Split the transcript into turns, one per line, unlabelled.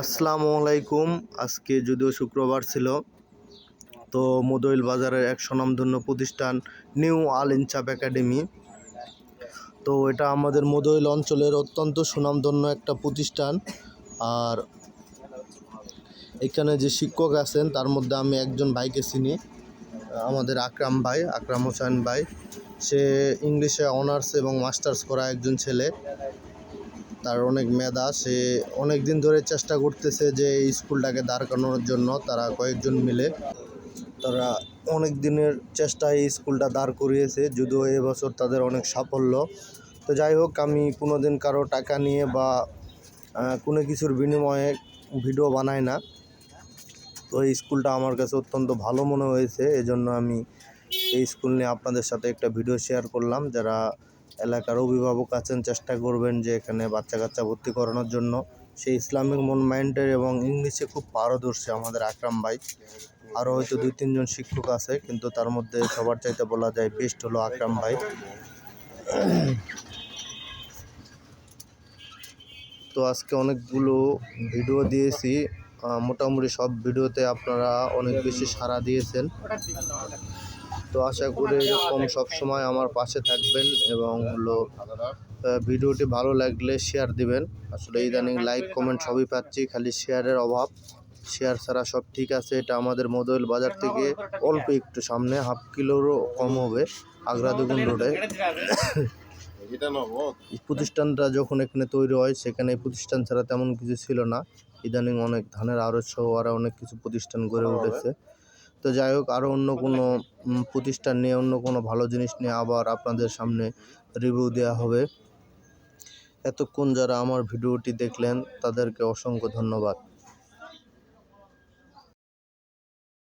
আসসালামু আলাইকুম। আজকে যদিও শুক্রবার ছিল, তো মোদইল বাজারের এক স্বনামধন্য প্রতিষ্ঠান নিউ আল ইনচাপ একাডেমি। তো এটা আমাদের মোদইল অঞ্চলের অত্যন্ত সুনামধন্য একটা প্রতিষ্ঠান। আর এখানে যে শিক্ষক আছেন, তার মধ্যে আমি একজন ভাইকে চিনি, আমাদের আকরাম ভাই, আকরাম হোসেন ভাই। সে ইংলিশে অনার্স এবং মাস্টার্স করা একজন ছেলে। তার অনেক মেধা, সে অনেক দিন ধরে চেষ্টা করতেছে যে এই স্কুলটাকে দাঁড় করানোর জন্য। তারা কয়েকজন মিলে তারা অনেক দিনের চেষ্টায় এই স্কুলটা দাঁড় করিয়েছে, যদিও এবছর তাদের অনেক সাফল্য। তো যাই হোক, আমি কোনো দিন কারও টাকা নিয়ে বা কোনো কিছুর বিনিময়ে ভিডিও বানাই না। তো এই স্কুলটা আমার কাছে অত্যন্ত ভালো মনে হয়েছে। এজন্য আমি এই স্কুল নিয়ে আপনাদের সাথে একটা ভিডিও শেয়ার করলাম। যারা এলাকার অভিভাবক আছেন, চেষ্টা করবেন যে এখানে বাচ্চা কাচ্চা ভর্তি করানোর জন্য। সেই ইসলামিক মন মাইন্ডের এবং ইংলিশে খুব পারদর্শী আমাদের আকরাম ভাই। আরও হয়তো দুই তিনজন শিক্ষক আছে, কিন্তু তার মধ্যে সবার চাইতে বলা যায় বেস্ট হলো আকরাম ভাই। তো আজকে অনেকগুলো ভিডিও দিয়েছি। মোটামুটি সব ভিডিওতে আপনারা অনেক বেশি সাড়া দিয়েছেন। তো আশা করি এরকম সবসময় আমার পাশে থাকবেন এবং হলো ভিডিওটি ভালো লাগলে শেয়ার দিবেন। আসলে ইদানিং লাইক কমেন্ট সবই পাচ্ছি খালি শেয়ারের অভাব। শেয়ার ছাড়া সব ঠিক আছে এটা আমাদের মদইল বাজার থেকে অল্প একটু সামনে হাফ কিলোরও কম হবে আগ্রা দুগুন রোডে। প্রতিষ্ঠানটা যখন এখানে তৈরি হয় সেখানে প্রতিষ্ঠান ছাড়া তেমন কিছু ছিল না। ইদানিং অনেক ধানের আড়ত সহ আরও অনেক কিছু প্রতিষ্ঠান গড়ে উঠেছে। তো যাই হোক আরও অন্য কোনো প্রতিষ্ঠান নিয়ে অন্য কোনো ভালো জিনিস নিয়ে আবার আপনাদের সামনে রিভিউ দেওয়া হবে। এতক্ষণ যারা আমার ভিডিওটি দেখলেন তাদেরকে অসংখ্য ধন্যবাদ।